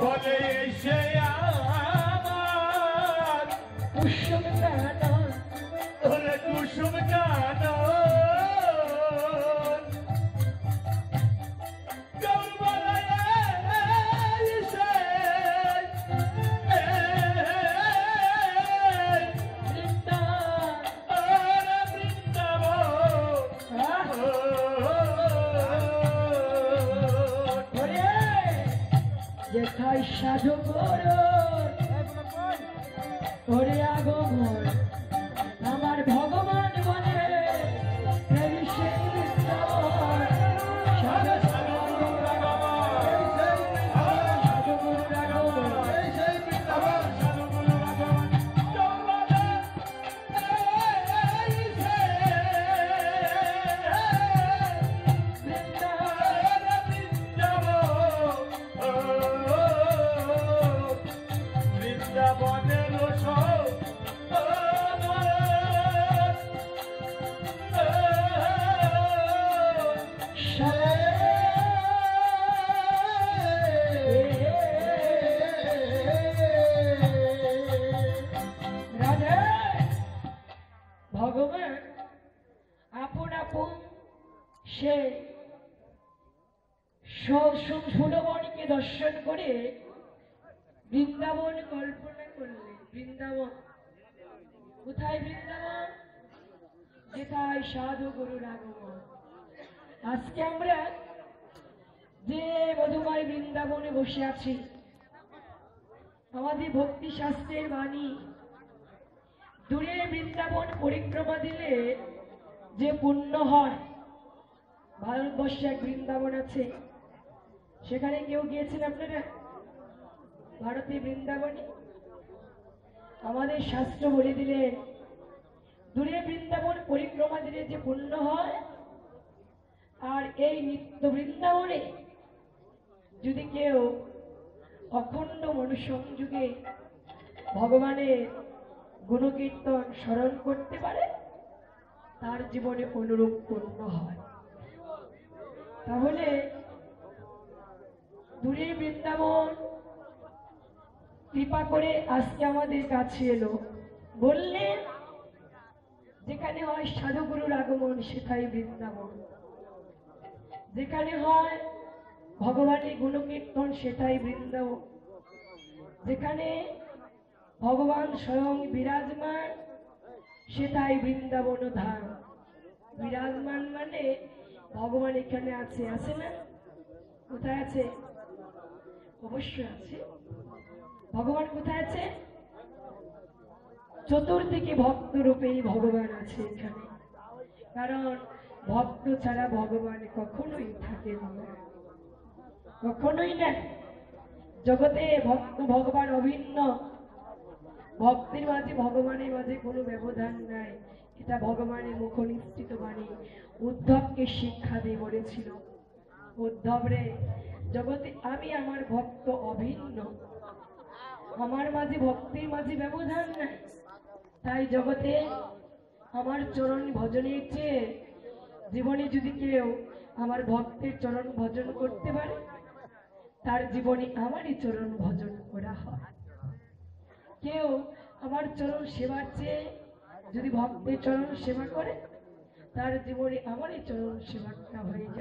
বলে এসে যেথায় সাধু ওরে আগমন। ভগবান আপন আপন সে সুলবণীকে দর্শন করে বৃন্দাবন কল্পনা করলে বৃন্দাবন। কোথায় বৃন্দাবন? যেথায় সাধু গুরুর আগমন আজকে আমরা যে মধুময় বৃন্দাবনে বসে আছি, আমাদের ভক্তি শাস্ত্রের বাণী দূরে বৃন্দাবন পরিক্রমা দিলে যে পুণ্য হয়। ভারতবর্ষে এক বৃন্দাবন আছে। সেখানে কেউ গিয়েছেন আপনারা? ভারতীয় বৃন্দাবনে? আমাদের শাস্ত্র বলে দিলেন দূরে বৃন্দাবন পরিক্রমা দিলে যে পুণ্য হয়, আর এই নিত্য বৃন্দাবনে যদি কেউ অখণ্ড মনুসংযোগে ভগবানের গুণকীর্তন স্মরণ করতে পারে, তার জীবনে অনুরূপ পূর্ণ হয়। তাহলে দূরে বৃন্দাবন, কৃপা করে আজকে আমাদের কাছে এলো। বললেন যেখানে হয় সাধুগুরুর আগমন, সেটাই বৃন্দাবন। যেখানে হয় ভগবানের গুণকীর্তন, সেটাই বৃন্দাবন। যেখানে ভগবান স্বয়ং বিরাজমান সেটাই বৃন্দাবন ধাম। বিরাজমান মানে ভগবান এখানে আছে আছে না? কোথায় আছে? অবশ্যই আছে। ভগবান কোথায় আছে? চতুর্দিকে ভক্ত রূপেই ভগবান আছে এখানে। কারণ ভক্ত ছাড়া ভগবান কখনোই থাকে না। কখনোই না। জগতে ভক্ত ভগবান অভিন্ন। ভক্তের মাঝে, ভগবানের মাঝে কোনো ব্যবধান নাই। এটা ভগবানের মুখ নিশ্চিত বাণী। উদ্ধবকে শিক্ষা দিয়ে বলেছিল, উদ্ধব রে, জগতে আমি আমার ভক্ত অভিন্ন। আমার মাঝে, ভক্তির মাঝে ব্যবধান নাই। তাই জগতে আমার চরণ ভজনের চেয়ে জীবনে যদি কেউ আমার ভক্তের চরণ ভজন করতে পারে, তার জীবনে আমারই চরণ ভজন করা হয়। কেউ আমার চরণ সেবার চেয়ে যদি ভক্তের চরণ সেবা করে, তার জীবনে আমারই চরণ সেবাটা হয়ে যায়।